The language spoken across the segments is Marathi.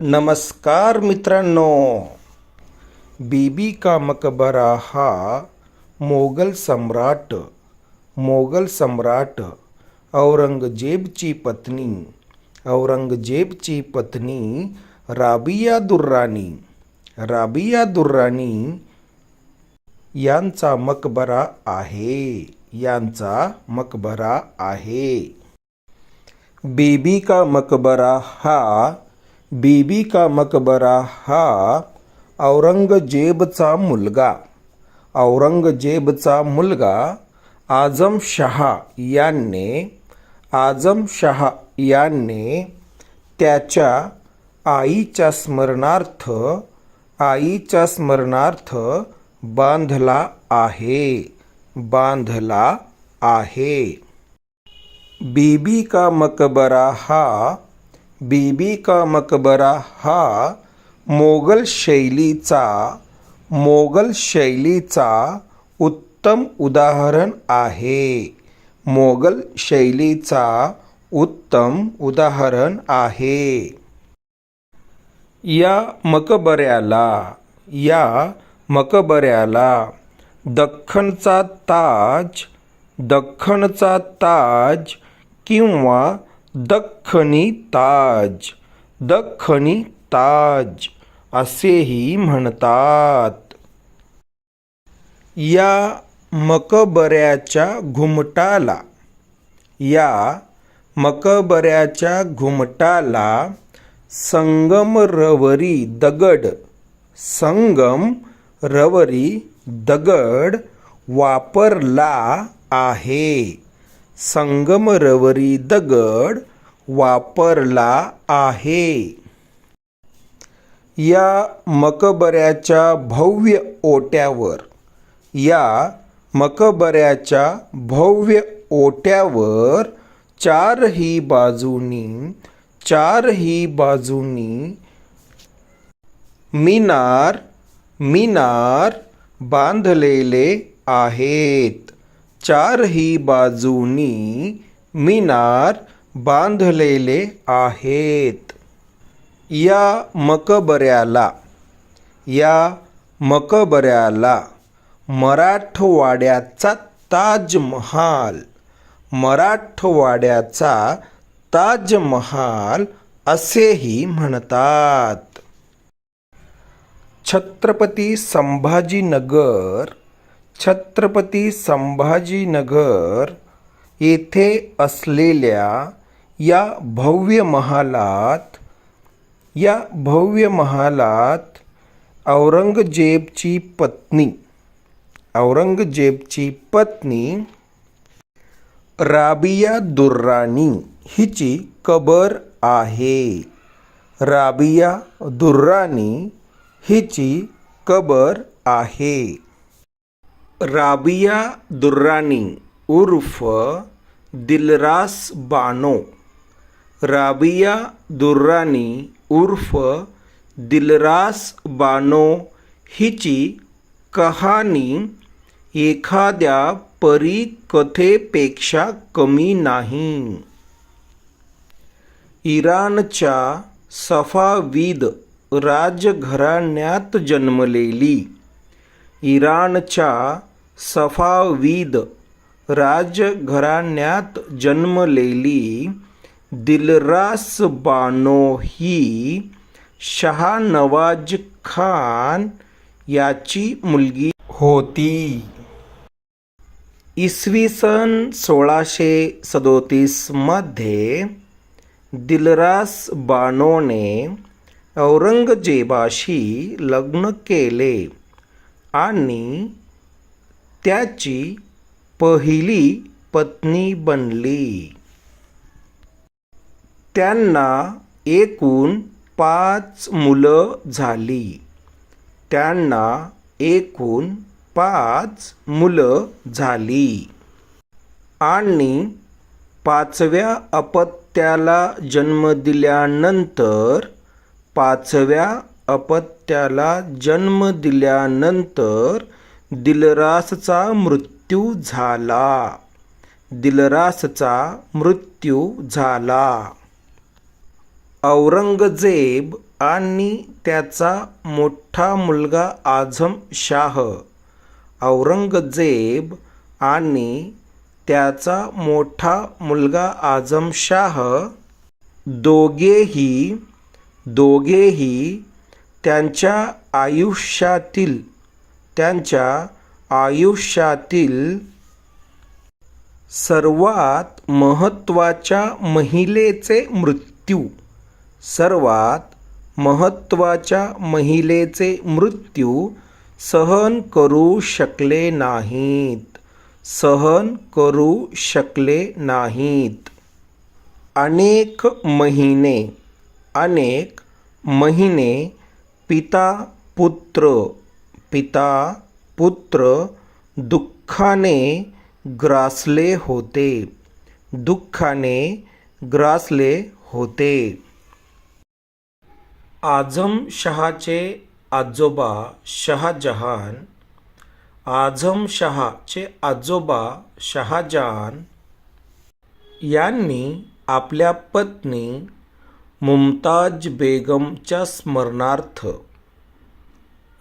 नमस्कार मित्रांनो. बीबी का मकबरा हा मोगल सम्राट मोगल सम्राट औरंगजेबची पत्नी औरंगजेबची पत्नी राबिया दुर्राणी राबिया दुर्राणी यांचा मकबरा आहे यांचा मकबरा आहे. बीबी का मकबरा हा बीबी का मकबरा हा औरंगजेबचा मुलगा. औरंगजेबचा मुलगा आजम शहा यांनी आजम शहा यांनी त्याच्या आईच्या स्मरणार्थ आईच्या स्मरणार्थ बांधला आहे बांधला आहे. बीबी का मकबरा हा बीबी का मकबरा हा मोगल शैलीचा मोगल शैलीचा उत्तम उदाहरण आहे. मोगल शैलीचा उत्तम उदाहरण आहे. या मकबऱ्याला या मकबऱ्याला दख्खनचा ताज दख्खनचा ताज किंवा दख्खनी ताज दख्खनी ताज असेही म्हणतात. या मकबऱ्याच्या घुमटाला या मकबऱ्याच्या घुमटाला संगमरवरी दगड संगम रवरी दगड वापरला आहे. संगमरवरी दगड वापरला आहे. या मकबऱ्याच्या भव्य ओट्यावर या मकबऱ्याच्या भव्य ओट्यावर चारही बाजूनी चारही बाजूनी मिनार मिनार बांधलेले आहेत. चारही बाजूनी मिनार बांधलेले आहेत. या मकबऱ्याला या मकबऱ्याला मराठवाड्याचा ताजमहाल मराठवाड्याचा ताजमहाल असेही म्हणतात. छत्रपती संभाजीनगर छत्रपती संभाजीनगर येथे असलेल्या या भव्य महालात या भव्य महालात औरंगजेबची पत्नी औरंगजेबची पत्नी राबिया दुर्राणी हिची कबर आहे. राबिया दुर्राणी हिची कबर आहे. राबिया दुर्राणी उर्फ दिलरास बानो। राबिया दुर्राणी उर्फ दिलरास बानो हिची कहाणी एखाद्या परीकथेपेक्षा कमी नाही। इराणच्या सफाविद राजघराण्यात जन्मलेली इराणच्या सफावीद राजघराण्यात जन्मलेली दिलरास बानो ही शहानवाज खान याची मुलगी होती. इसवी सन सोळाशे सदोतीसमध्ये दिलरास बानोने औरंगजेबाशी लग्न केले. आणि त्याची पहिली पत्नी बनली. त्यांना एकूण पाच मुलं झाली. त्यांना एकूण पाच मुलं झाली. आणि पाचव्या अपत्याला जन्म दिल्यानंतर पाचव्या अपत्याला जन्म दिल्यानंतर दिलरासचा मृत्यू झाला. दिलरासचा मृत्यू झाला. औरंगजेब आणि त्याचा मोठा मुलगा आझम शाह औरंगजेब आणि त्याचा मोठा मुलगा आझम शाह दोघेही दोघेही त्यांच्या आयुष्यातील त्यांच्या आयुष्यातील सर्वात महत्त्वाच्या महिलेचे मृत्यू सर्वात महत्त्वाच्या महिलेचे मृत्यू सहन करू शकले नाहीत. सहन करू शकले नाहीत. अनेक महिने अनेक महिने पिता पुत्र पिता पुत्र दुःखाने ग्रासले होते दुःखाने ग्रासले होते. आझम शहाचे आजोबा शहाजहान आझम शहाचे आजोबा शहाजहान यांनी आपल्या पत्नी मुमताज बेगमच्या स्मरणार्थ.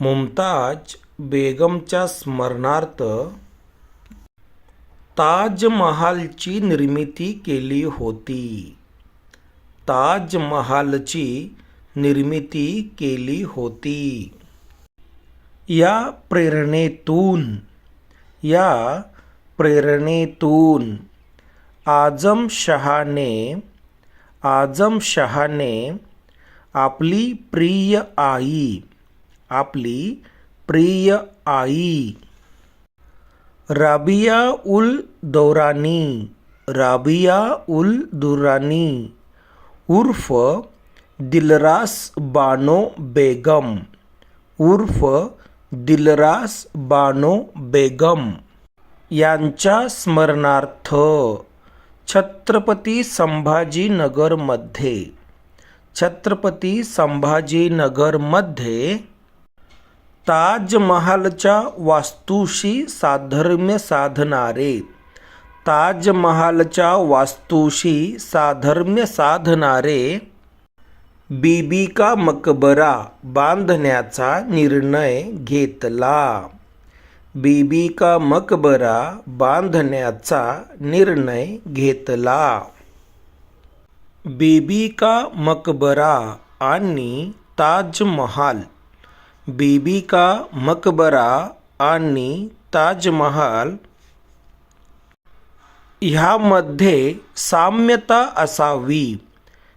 मुमताज बेगमच्या स्मरणार्थ ताजमहालची निर्मिती केली होती. ताजमहालची निर्मिती केली होती. या प्रेरणेतून या प्रेरणेतून आजम शहाने आजमशहाने आपली प्रिय आई आपली प्रिय आई. राबिया उल दौरानी राबिया उल दुरानी उर्फ दिलरास बानो बेगम उर्फ दिलरास बानो बेगम यांच्या स्मरणार्थ छत्रपती संभाजीनगरमध्ये. छत्रपती संभाजीनगरमध्ये ताजमहालच्या वास्तूशी साधर्म्य साधणारे ताजमहालच्या वास्तूशी साधर्म्य साधणारे बीबी का मकबरा बांधण्याचा निर्णय घेतला. बीबी का मकबरा बांधण्याचा निर्णय घेतला. बीबी का मकबरा आणि ताजमहाल. बीबी का मकबरा आणि ताजमहाल. ह्यामध्ये साम्यता असावी.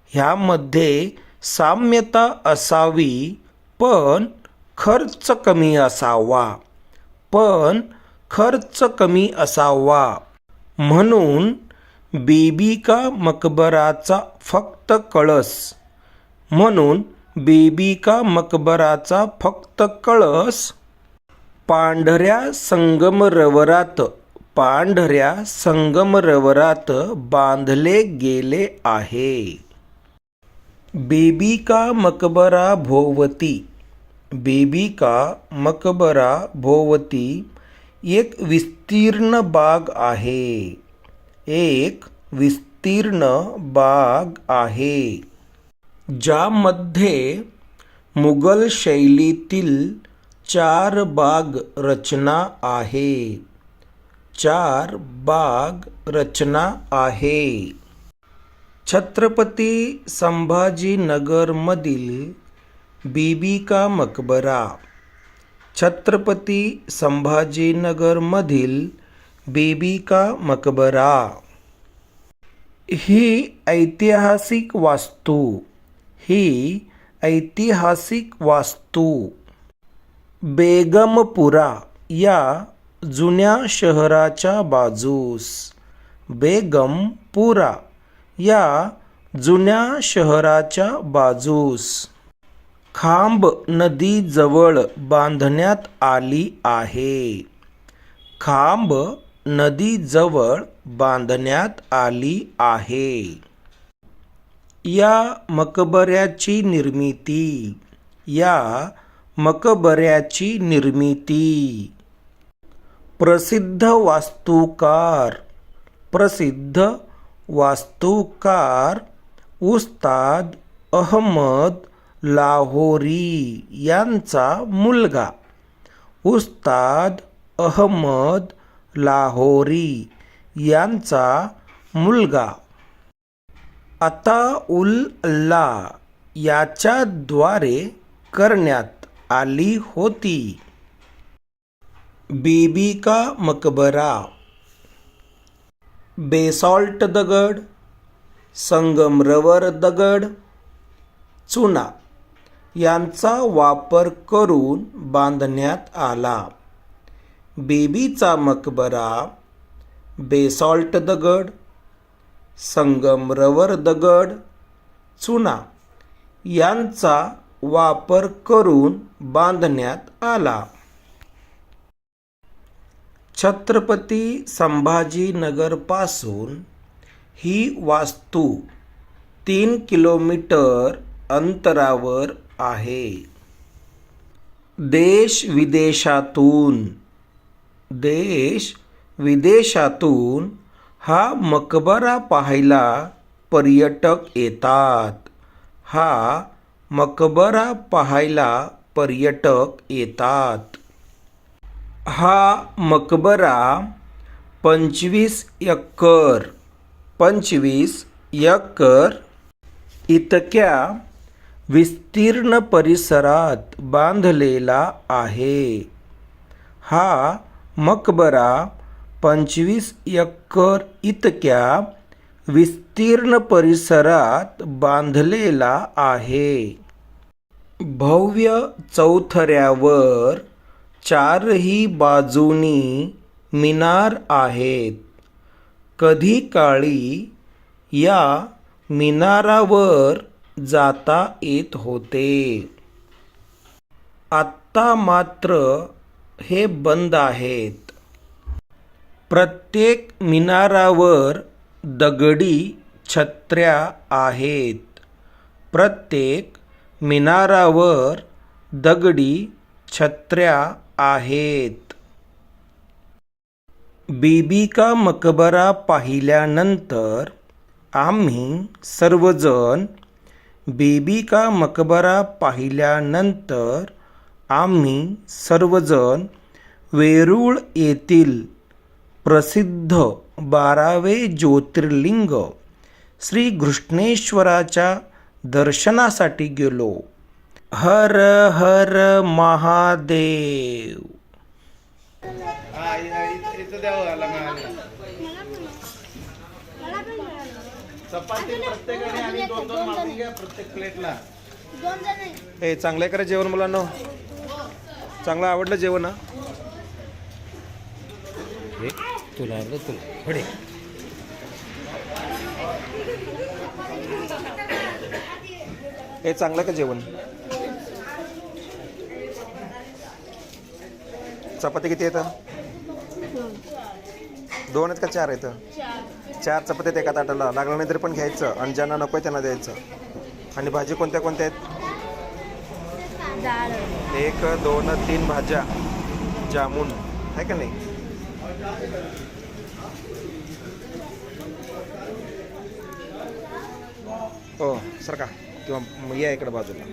ह्यामध्ये साम्यता असावी पण खर्च कमी असावा. पण खर्च कमी असावा. म्हणून बेबी का मकबराचा फक्त कळस. म्हणून बेबी का मकबराचा फक्त कळस. पांढऱ्या संगमरवरात पांढऱ्या संगमरवरात बांधले गेले आहे. बेबी का मकबरा भोवती बेबी का मकबरा भोवती एक विस्तीर्ण बाग आहे. एक विस्तीर्ण बाग आहे. ज्यामध्ये मुघल शैलीतील चार बाग रचना आहे. चार बाग रचना आहे. छत्रपती संभाजीनगरमधील बीबी का मकबरा? छत्रपती संभाजीनगरमधील बीबी का मकबरा. ही ऐतिहासिक वास्तू ही ऐतिहासिक वास्तू. बेगमपुरा या जुन्या शहराच्या बाजूस बेगमपुरा या जुन्या शहराच्या बाजूस. खांब नदीजवळ बांधण्यात आली आहे. खांब नदीजवळ बांधण्यात आली आहे. या मकबऱ्याची निर्मिती या मकबऱ्याची निर्मिती. प्रसिद्ध वास्तुकार प्रसिद्ध वास्तुकार उस्ताद अहमद लाहोरी यांचा मुलगा. उस्ताद अहमद लाहोरी यांचा मुलगा. आता उल अल्ला याच्याद्वारे करण्यात आली होती. बीबी का मकबरा. बेसॉल्ट दगड संगमरवर दगड चुना. यांचा वापर करून बांधण्यात आला. बेबीचा मकबरा बेसॉल्ट दगड संगमरवर दगड चुना यांचा वापर करून बांधण्यात आला. छत्रपती संभाजीनगरपासून ही वास्तू तीन किलोमीटर अंतरावर आहे. देश विदेशातून देश विदेशातून हा मकबरा पाहायला पर्यटक येतात. हा मकबरा पाहायला पर्यटक येतात. हा मकबरा पंचवीस एकर पंचवीस एकर इतक्या विस्तीर्ण परिसरात बांधलेला आहे. हा मकबरा पंचवीस एकर इतक्या विस्तीर्ण परिसरात बांधलेला आहे. भव्य चौथऱ्यावर चारही बाजूनी मिनार आहेत. कधी काळी या मिनारावर जाता येत होते. आत्ता मात्र हे बंद आहेत. प्रत्येक मिनारावर दगडी छत्र्या आहेत. प्रत्येक मिनारावर दगडी छत्र्या आहेत. बीबी का मकबरा पाहिल्यानंतर आम्ही सर्वजण बेबी का मकबरा पाहिल्यानंतर आम्ही सर्वजण वेरूळ येथील प्रसिद्ध बारावे ज्योतिर्लिंग श्री घृष्णेश्वराच्या दर्शनासाठी गेलो. हर हर महादेव. चपाती प्रत्येकाने आणि दोन दोन मागून घ्या प्रत्येक प्लेटला. दोन जण आहे. हे चांगलं आहे करा जेवण मुलांना? चांगलं आवडलं जेवण हा? तुला आवडलं तुला. पुढे हे. चांगलं का जेवण? चपाती किती येतं दोन आहेत का चार आहेत? चार चपात्यात आहेत एका ताटाला. लागलं नाही तरी पण घ्यायचं आणि ज्यांना नको आहे त्यांना द्यायचं. आणि भाजी कोणत्या कोणत्या आहेत? एक दोन तीन भाज्या. जामून. आहे का नाही? हो सर का? किंवा मग या इकडे बाजूला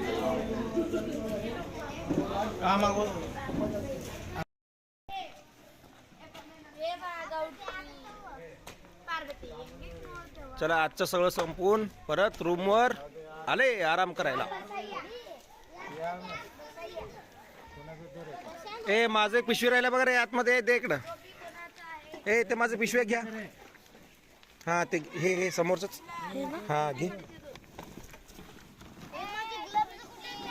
हा मागून हे बघा गौरी पार्वती चला आजचं सगळं संपवून परत रूमवर आले आराम करायला. ए माझं एक पिशवी राहिला बघा रे आतमध्ये दे इकडं. ए ते माझं पिशव्या घ्या. हा ते हे हे समोरच हा घे.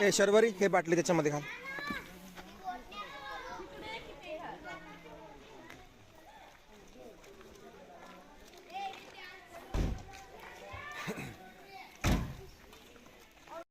ए शर्वरी हे बाटली त्याच्यामध्ये घाल.